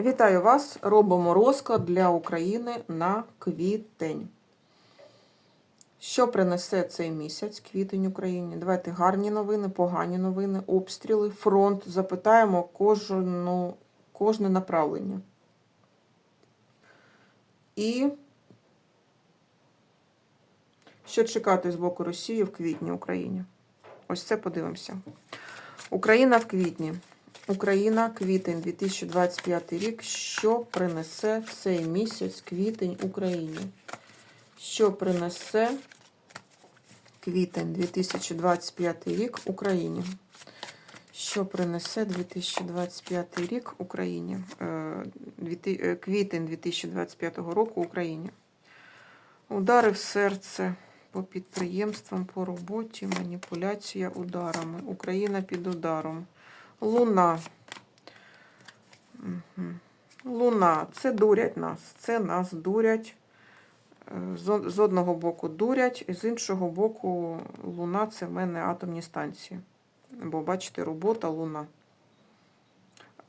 Вітаю вас! Робимо розклад для України на квітень. Що принесе цей місяць, квітень Україні? Давайте гарні новини, погані новини, обстріли, фронт. Запитаємо кожну, кожне направлення. І що чекати з боку Росії в квітні Україні? Ось це подивимося. Україна в квітні. Україна, квітень 2025 рік. Що принесе цей місяць квітень Україні? Що принесе квітень 2025 рік Україні? Що принесе 2025 рік Україні? Е, е, Квітень 2025 року Україні. Удари в серце по підприємствам, по роботі, маніпуляція ударами. Україна під ударом. Луна. Мгм. Луна. Це дурять нас. Це нас дурять. Е, З одного боку дурять, і з іншого боку, Луна це в мене атомні станції. Бо бачите, робота Луна.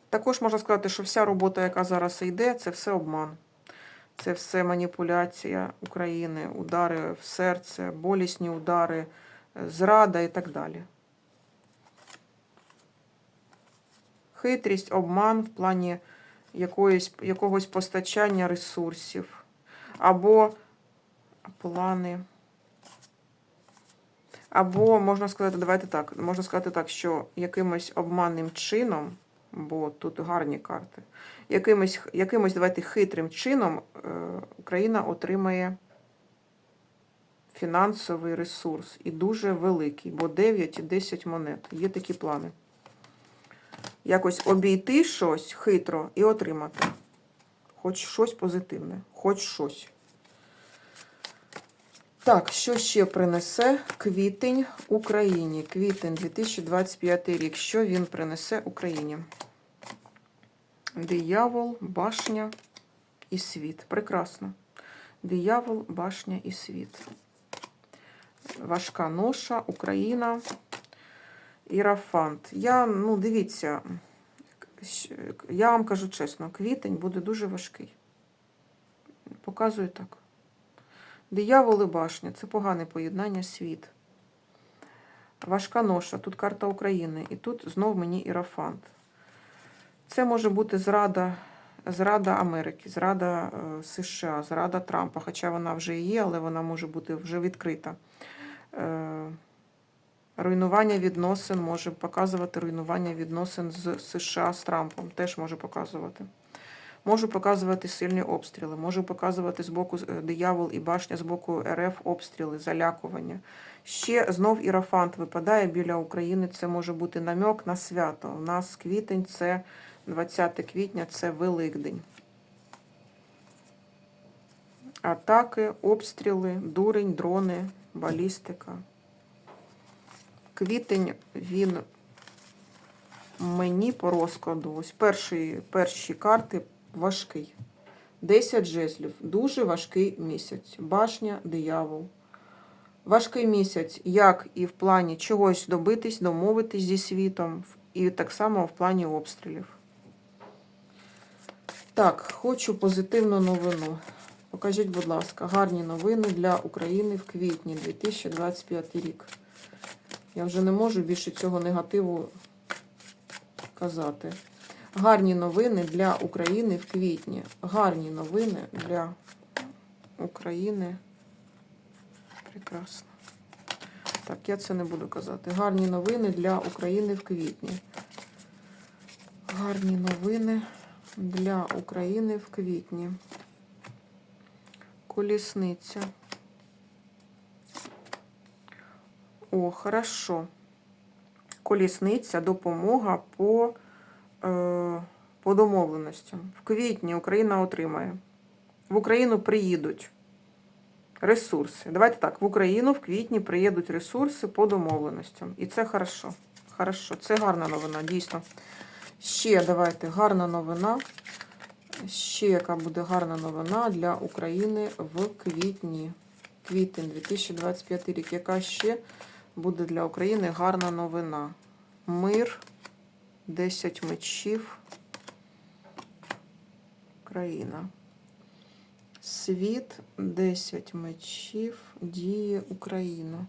Також можна сказати, що вся робота, яка зараз йде, це все обман. Це все маніпуляція України, удари в серце, болісні удари, зрада і так далі. Хитрість, обман в плані якоїсь, якогось постачання ресурсів. Або плани. Або, можна сказати, давайте так, можна сказати так, що якимось обманним чином, бо тут гарні карти, якимось, якимось давайте, хитрим чином е, Україна отримає фінансовий ресурс і дуже великий, бо 9 і 10 монет. Є такі плани. Якось обійти щось хитро і отримати. Хоч щось позитивне, хоч щось. Так, що ще принесе квітень Україні? Квітень 2025 рік. Що він принесе Україні? Диявол, башня і світ. Прекрасно. Диявол, башня і світ. Важка ноша, Україна. Ірафант. Я, ну, дивіться, я вам кажу чесно, квітень буде дуже важкий. Показую так. Диявол і башня це погане поєднання світ. Важка ноша, тут карта України, і тут знов мені ірафант. Це може бути зрада, зрада Америки, зрада е, США, зрада Трампа, хоча вона вже є, але вона може бути вже відкрита. Руйнування відносин може показувати руйнування відносин з США з Трампом, теж може показувати. Можу показувати сильні обстріли, можу показувати з боку е, диявол і башня з боку РФ обстріли, залякування. Ще знов ірафант випадає біля України. Це може бути намек на свято. У нас квітень це 20 квітня, це Великдень. Атаки, обстріли, дурень, дрони, балістика. Квітень він мені по розкладу. Ось перші, перші карти важкий. 10 жезлів. Дуже важкий місяць. Башня, диявол. Важкий місяць, як і в плані чогось добитись, домовитись зі світом, і так само в плані обстрілів. Так, хочу позитивну новину. Покажіть, будь ласка, гарні новини для України в квітні 2025 рік. Я вже не можу більше цього негативу казати. Гарні новини для України в квітні. Гарні новини для України. Прекрасно. Так, я це не буду казати. Гарні новини для України в квітні. Гарні новини для України в квітні. Колісниця. О, хорошо. Колісниця, допомога по, е, по домовленостям. В квітні Україна отримає. В Україну приїдуть ресурси. Давайте так, в Україну в квітні приїдуть ресурси по домовленостям. І це хорошо. Хорошо, це гарна новина, дійсно. Ще давайте гарна новина. Ще яка буде гарна новина для України в квітні. Квітень 2025 рік. Яка ще буде для України гарна новина? Мир, 10 мечів, країна. Світ, 10 мечів, діє Україна.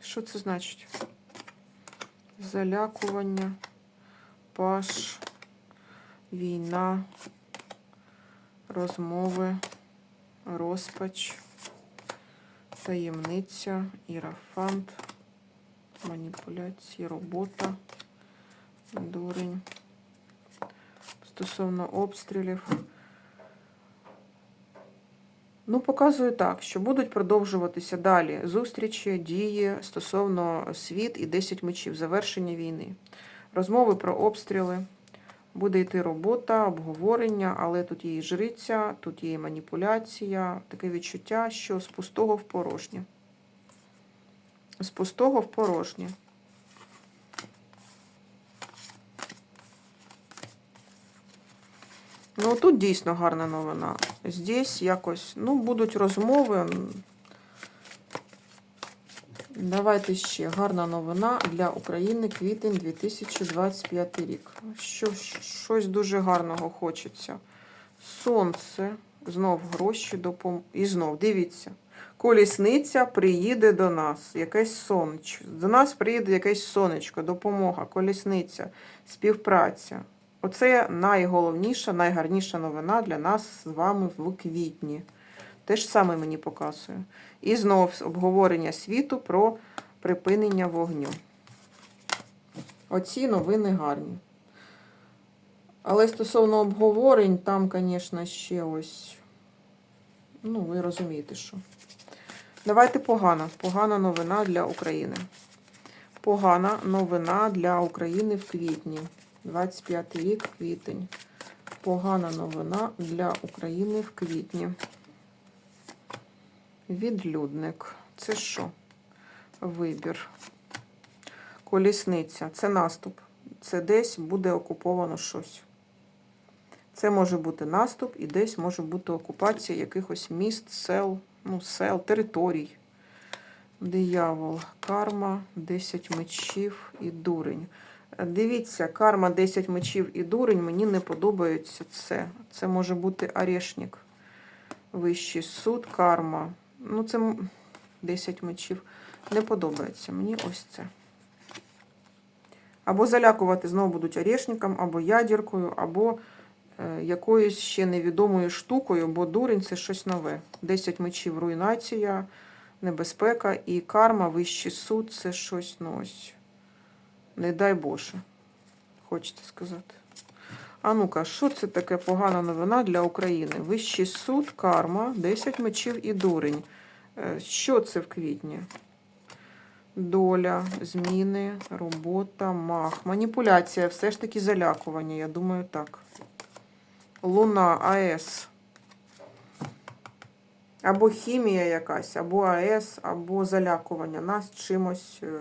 Що це значить? Залякування, паш, війна, розмови, розпач, таємниця, ірафант, маніпуляції, робота, дурень. Стосовно обстрілів. Ну, показую так, що будуть продовжуватися далі зустрічі, дії стосовно світ і 10 мечів, завершення війни. Розмови про обстріли. Буде йти робота, обговорення, але тут є і жриця, тут є і маніпуляція, таке відчуття, що з пустого в порожнє. З пустого в порожнє. Ну, тут дійсно гарна новина. Здесь якось, ну, будуть розмови. Давайте ще гарна новина для України квітень 2025 рік. Що, щось дуже гарного хочеться. Сонце, знов гроші допом... І знов, дивіться. Колісниця приїде до нас, якесь сонечко. До нас приїде якесь сонечко, допомога, колісниця, співпраця. Оце найголовніша, найгарніша новина для нас з вами в квітні. Те ж саме мені показує. І знов обговорення світу про припинення вогню. Оці новини гарні. Але стосовно обговорень, там, звісно, ще ось. Ну, ви розумієте, що. Давайте погана. Погана новина для України. Погана новина для України в квітні. 25 рік, квітень. Погана новина для України в квітні. Відлюдник. Це що? Вибір. Колісниця. Це наступ. Це десь буде окуповано щось. Це може бути наступ і десь може бути окупація якихось міст, сел, ну, сел, територій. Диявол, карма, 10 мечів і дурень. Дивіться, карма 10 мечів і дурень. Мені не подобається це. Це може бути орешник. Вищий суд, карма. Ну, це 10 мечів. Не подобається мені ось це. Або залякувати знову будуть орешником, або ядіркою, або е, якоюсь ще невідомою штукою, бо дурень це щось нове. 10 мечів руйнація, небезпека і карма, вищий суд це щось ну ось. Не дай Боже, хочете сказати. А ну-ка, що це таке погана новина для України? Вищий суд, карма, 10 мечів і дурень. Е, Що це в квітні? Доля, зміни, робота, мах. Маніпуляція, все ж таки залякування, я думаю, так. Луна, АЕС. Або хімія якась, або АЕС, або залякування нас чимось е,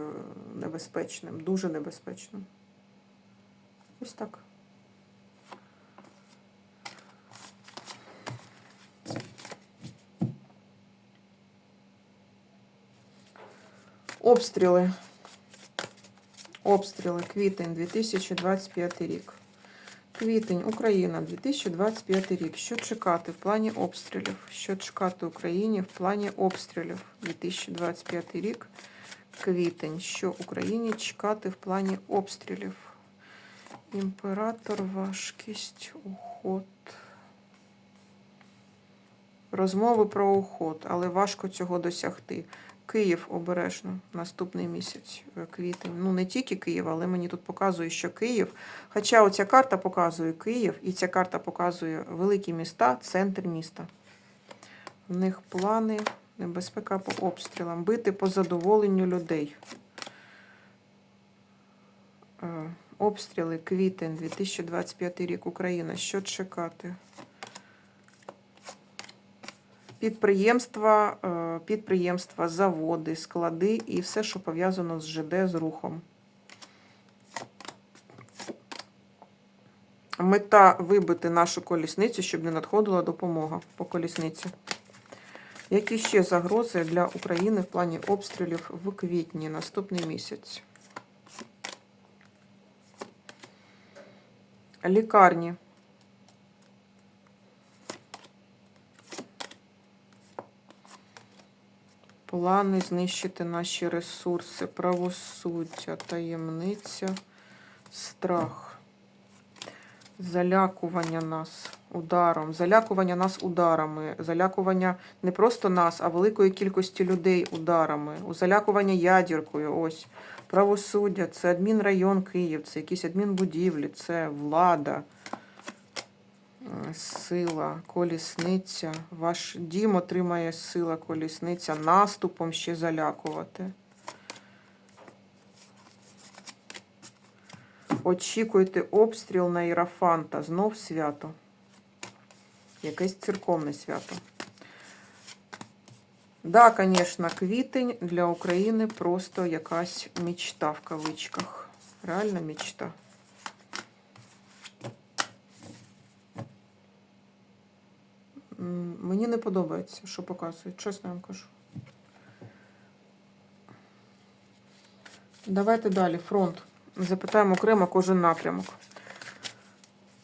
небезпечним, дуже небезпечним. Ось так. Обстріли. Обстріли. Квітень 2025 рік. Квітень, Україна, 2025 рік. Що чекати в плані обстрілів? Що чекати Україні в плані обстрілів? 2025 рік. Квітень. Що Україні чекати в плані обстрілів? Імператор, важкість, уход. Розмови про уход, але важко цього досягти. Київ обережно наступний місяць, е, квітень. Ну, не тільки Київ, але мені тут показує, що Київ. Хоча оця карта показує Київ, і ця карта показує великі міста, центр міста. В них плани, небезпека по обстрілам, бити по задоволенню людей. Е, Обстріли, квітень, 2025 рік, Україна. Що чекати? Підприємства, е, підприємства, заводи, склади і все, що пов'язано з ЖД, з рухом. Мета вибити нашу колісницю, щоб не надходила допомога по колісниці. Які ще загрози для України в плані обстрілів в квітні, наступний місяць? Лікарні. Плани знищити наші ресурси, правосуддя, таємниця, страх, залякування нас ударом, залякування нас ударами, залякування не просто нас, а великої кількості людей ударами, залякування ядіркою. Ось. Правосуддя, це адмінрайон Київ, це якісь адмінбудівлі, це влада. Сила, колісниця. Ваш дім отримає сила, колісниця, наступом ще залякувати. Очікуйте обстріл на Ірафанта. Знов свято. Якесь церковне свято. Да, звісно, квітень для України просто якась мічта в кавичках. Реальна мічта. Мені не подобається, що показують, чесно вам кажу. Давайте далі. Фронт. Запитаємо окремо кожен напрямок.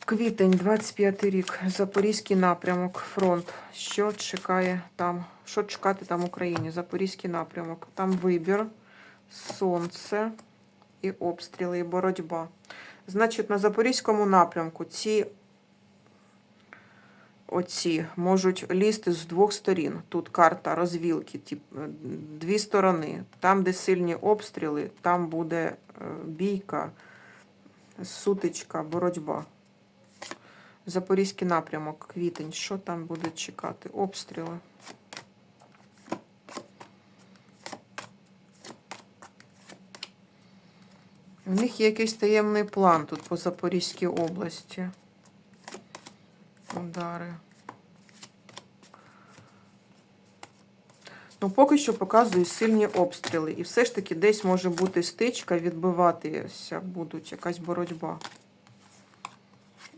Квітень, 25 рік. Запорізький напрямок. Фронт. Що чекає там? Що чекати там Україні? Запорізький напрямок. Там вибір, сонце і обстріли, і боротьба. Значить, на Запорізькому напрямку ці оці можуть лізти з двох сторін. Тут карта розвілки, е, дві сторони. Там, де сильні обстріли, там буде е, бійка, сутичка, боротьба. Запорізький напрямок, квітень. Що там буде чекати? Обстріли. У них є якийсь таємний план тут по Запорізькій області. Удари. Ну, поки що показує сильні обстріли. І все ж таки десь може бути стичка, відбиватися будуть якась боротьба.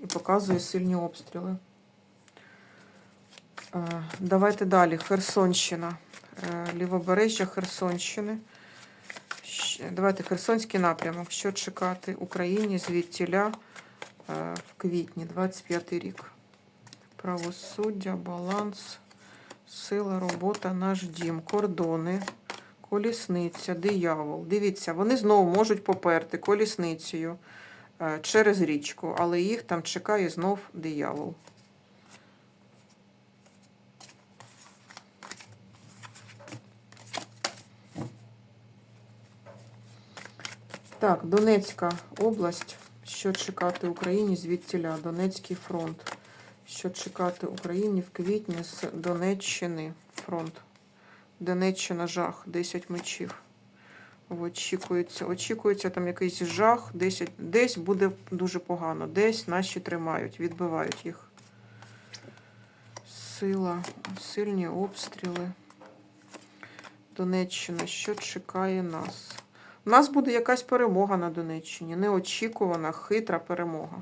І показує сильні обстріли. Е, Давайте далі. Херсонщина. Е, Лівобережжя Херсонщини. Давайте Херсонський напрямок. Що чекати Україні звідтіля е, в квітні, 25 рік. Правосуддя, баланс, сила, робота, наш дім, кордони, колісниця, диявол. Дивіться, вони знову можуть поперти колісницею е, через річку, але їх там чекає знов диявол. Так, Донецька область. Що чекати Україні звідтіля? Донецький фронт. Що чекати Україні в квітні з Донеччини фронт. Донеччина жах, 10 мечів. Очікується, очікується там якийсь жах, десь, десь буде дуже погано, десь наші тримають, відбивають їх. Сила, сильні обстріли. Донеччина, що чекає нас? У нас буде якась перемога на Донеччині. Неочікувана, хитра перемога.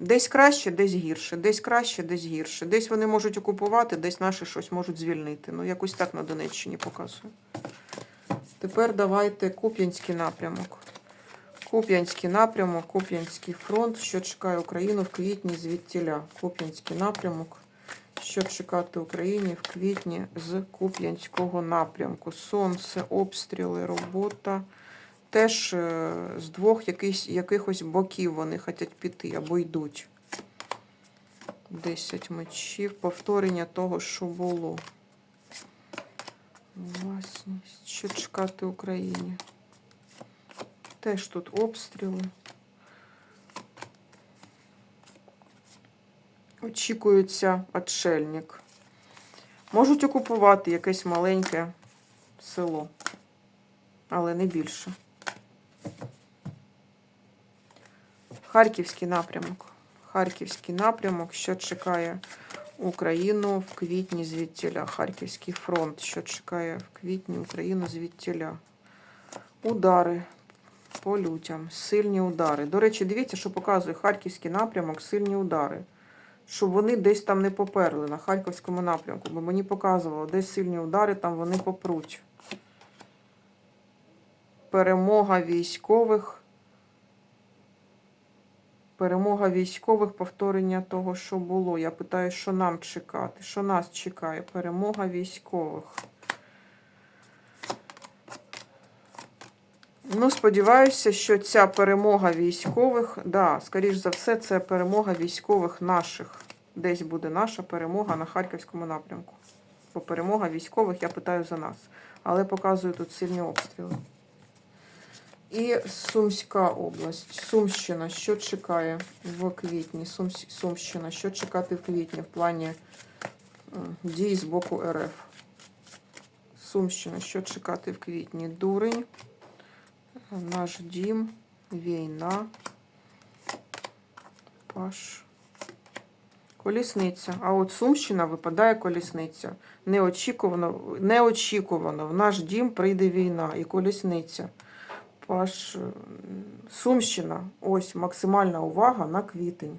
Десь краще, десь гірше, десь краще, десь гірше. Десь вони можуть окупувати, десь наші щось можуть звільнити. Ну, якось так на Донеччині показує. Тепер давайте Куп'янський напрямок. Куп'янський напрямок, Куп'янський фронт, що чекає Україну в квітні звідтіля. Куп'янський напрямок. Що чекати Україні в квітні з Куп'янського напрямку? Сонце, обстріли, робота. Теж е, з двох якихось, якихось боків вони хочуть піти або йдуть. 10 мечів. Повторення того, що було. Власність. Що чекати Україні? Теж тут обстріли. Очікується отшельник. Можуть окупувати якесь маленьке село, але не більше. Харківський напрямок. Харківський напрямок, що чекає Україну в квітні звідтіля. Харківський фронт, що чекає в квітні Україну звідтіля. Удари по людям, сильні удари. До речі, дивіться, що показує Харківський напрямок, сильні удари. Щоб вони десь там не поперли на Харківському напрямку, бо мені показувало, десь сильні удари, там вони попруть. Перемога військових Перемога військових, повторення того, що було. Я питаю, що нам чекати? Що нас чекає? Перемога військових. Ну, сподіваюся, що ця перемога військових, да, скоріш за все, це перемога військових наших. Десь буде наша перемога на Харківському напрямку. Бо перемога військових, я питаю за нас. Але показую тут сильні обстріли. І Сумська область. Сумщина, що чекає в квітні? Сумсь- Сумщина, що чекати в квітні в плані дій з боку РФ? Сумщина, що чекати в квітні? Дурень, наш дім, війна, паш. Колісниця. А от Сумщина випадає колісниця. Неочікувано, неочікувано. В наш дім прийде війна і колісниця. Паш, м, Сумщина. Ось максимальна увага на квітень.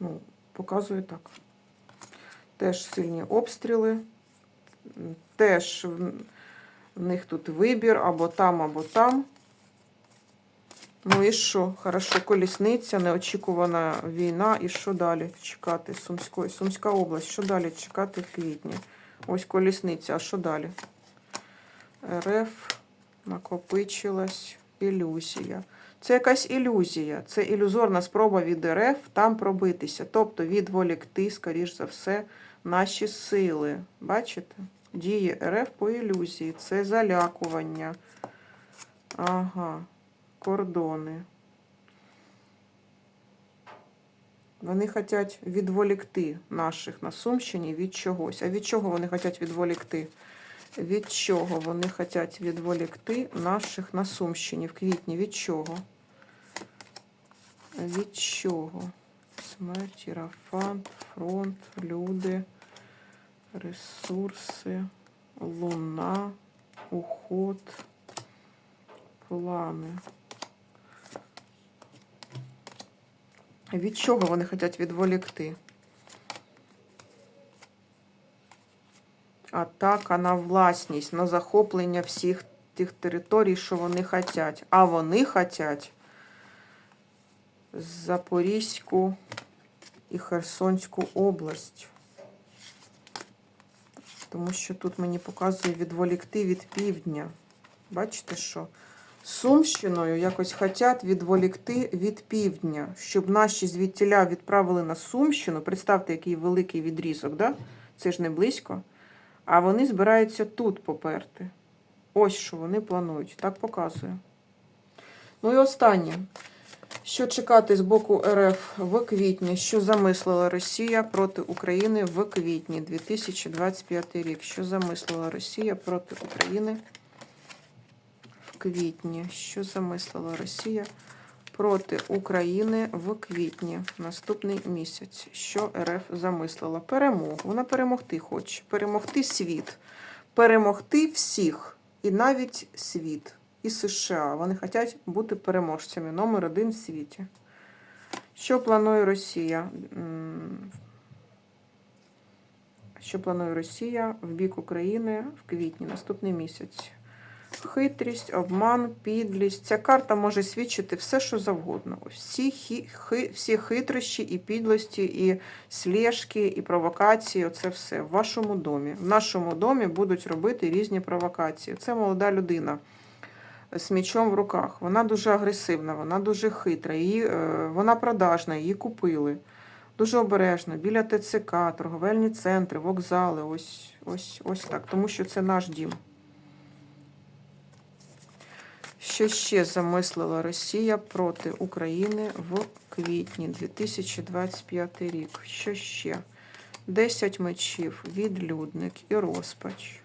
Ну, показую так. Теж сильні обстріли. Теж в них тут вибір або там, або там. Ну і що? Хорошо, колісниця, неочікувана війна. І що далі чекати? Сумської, Сумська область. Що далі чекати в квітні? Ось колісниця, а що далі? РФ накопичилась ілюзія. Це якась ілюзія. Це ілюзорна спроба від РФ там пробитися. Тобто відволікти, скоріш за все, наші сили. Бачите? Дії РФ по ілюзії. Це залякування. Ага кордони. Вони хочуть відволікти наших на Сумщині від чогось. А від чого вони хочуть відволікти? Від чого вони хочуть відволікти наших на Сумщині в квітні? Від чого? Від чого? Смерть, Ірафант, фронт, люди, ресурси, луна, уход, плани. Від чого вони хочуть відволікти? Атака на власність, на захоплення всіх тих територій, що вони хочуть. А вони хочуть Запорізьку і Херсонську область. Тому що тут мені показує відволікти від півдня. Бачите що? Сумщиною якось хочуть відволікти від півдня, щоб наші звідтіля відправили на Сумщину. Представте, який великий відрізок, да? це ж не близько. А вони збираються тут поперти. Ось що вони планують. Так показує. Ну і останнє. Що чекати з боку РФ в квітні? Що замислила Росія проти України в квітні 2025 рік? Що замислила Росія проти України? в квітні. Що замислила Росія проти України в квітні, наступний місяць. Що РФ замислила? Перемогу. Вона перемогти хоче. Перемогти світ, перемогти всіх, і навіть світ, і США. Вони хочуть бути переможцями номер один в світі. Що планує Росія? Що планує Росія в бік України в квітні, наступний місяць? Хитрість, обман, підлість. Ця карта може свідчити все, що завгодно. Всі, хі, хи, всі хитрощі і підлості, і слежки, і провокації. Оце все в вашому домі. В нашому домі будуть робити різні провокації. Це молода людина з мічом в руках. Вона дуже агресивна, вона дуже хитра, її, е, вона продажна, її купили. Дуже обережно, біля ТЦК, торговельні центри, вокзали. Ось, ось, ось так. Тому що це наш дім. Що ще замислила Росія проти України в квітні 2025 рік? Що ще? 10 мечів, відлюдник і розпач.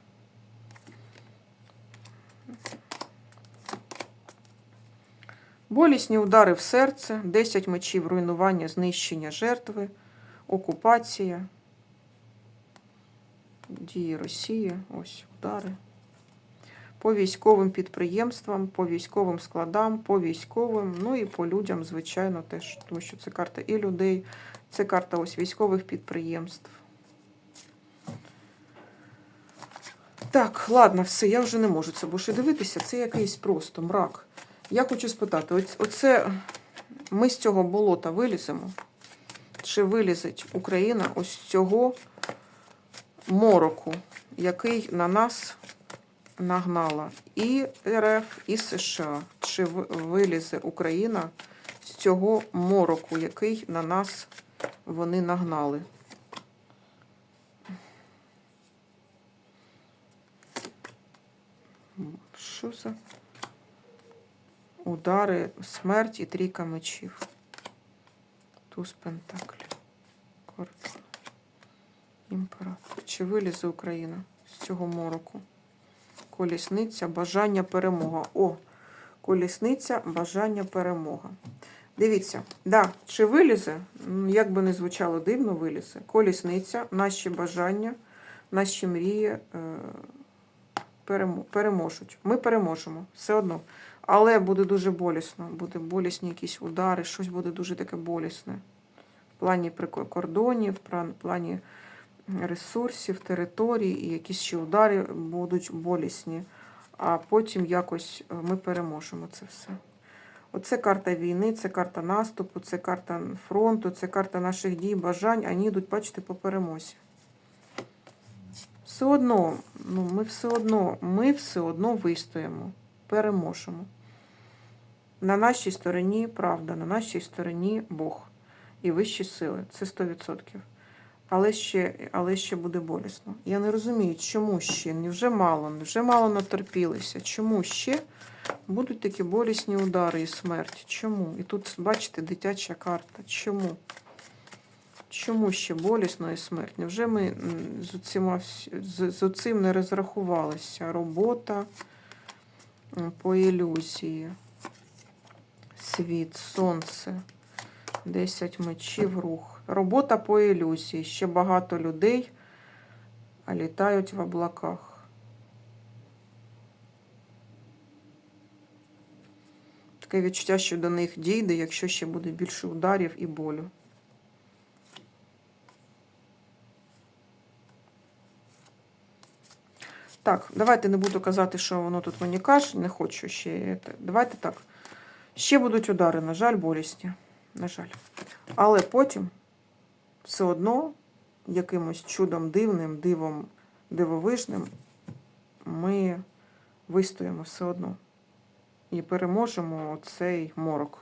Болісні удари в серце, 10 мечів руйнування, знищення жертви, окупація, дії Росії, ось удари по військовим підприємствам, по військовим складам, по військовим, ну і по людям, звичайно, теж, тому що це карта і людей, це карта ось військових підприємств. Так, ладно, все, я вже не можу це більше дивитися. Це якийсь просто мрак. Я хочу спитати, оце Ми з цього болота виліземо. Чи вилізеть Україна ось з цього мороку, який на нас нагнала і РФ, і США. Чи вилізе Україна з цього мороку, який на нас вони нагнали? Що за удари, смерть і трійка мечів? Туз Пентаклів. Король. Імператор. Чи вилізе Україна з цього мороку? Колісниця, бажання перемога. О, колісниця, бажання перемога. Дивіться, да, чи вилізе, як би не звучало дивно, вилізе. Колісниця, наші бажання, наші мрії е, переможуть. Ми переможемо, все одно. Але буде дуже болісно, буде болісні якісь удари, щось буде дуже таке болісне. В плані прико- кордонів, в плані ресурсів, територій, і якісь ще удари будуть болісні. А потім якось е, ми переможемо це все. Оце карта війни, це карта наступу, це карта фронту, це карта наших дій, бажань, а вони йдуть, бачите, по перемозі. Все одно, ну, ми все одно, ми все одно вистоїмо, переможемо. На нашій стороні правда, на нашій стороні Бог і вищі сили. Це 100%. Але ще, але ще буде болісно. Я не розумію, чому ще? Невже мало? Невже мало натерпілися? Чому ще будуть такі болісні удари і смерть? Чому? І тут, бачите, дитяча карта. Чому? Чому ще болісно і смерть? Невже ми з, оцима з, з оцим не розрахувалися? Робота по ілюзії, світ, сонце, 10 мечів, рух. Робота по ілюзії. Ще багато людей літають в облаках. Таке відчуття, що до них дійде, якщо ще буде більше ударів і болю. Так, давайте не буду казати, що воно тут мені каже, не хочу ще. Давайте так. Ще будуть удари, на жаль, болісні. На жаль. Але потім все одно якимось чудом дивним, дивом дивовижним ми вистоїмо все одно. І переможемо цей морок.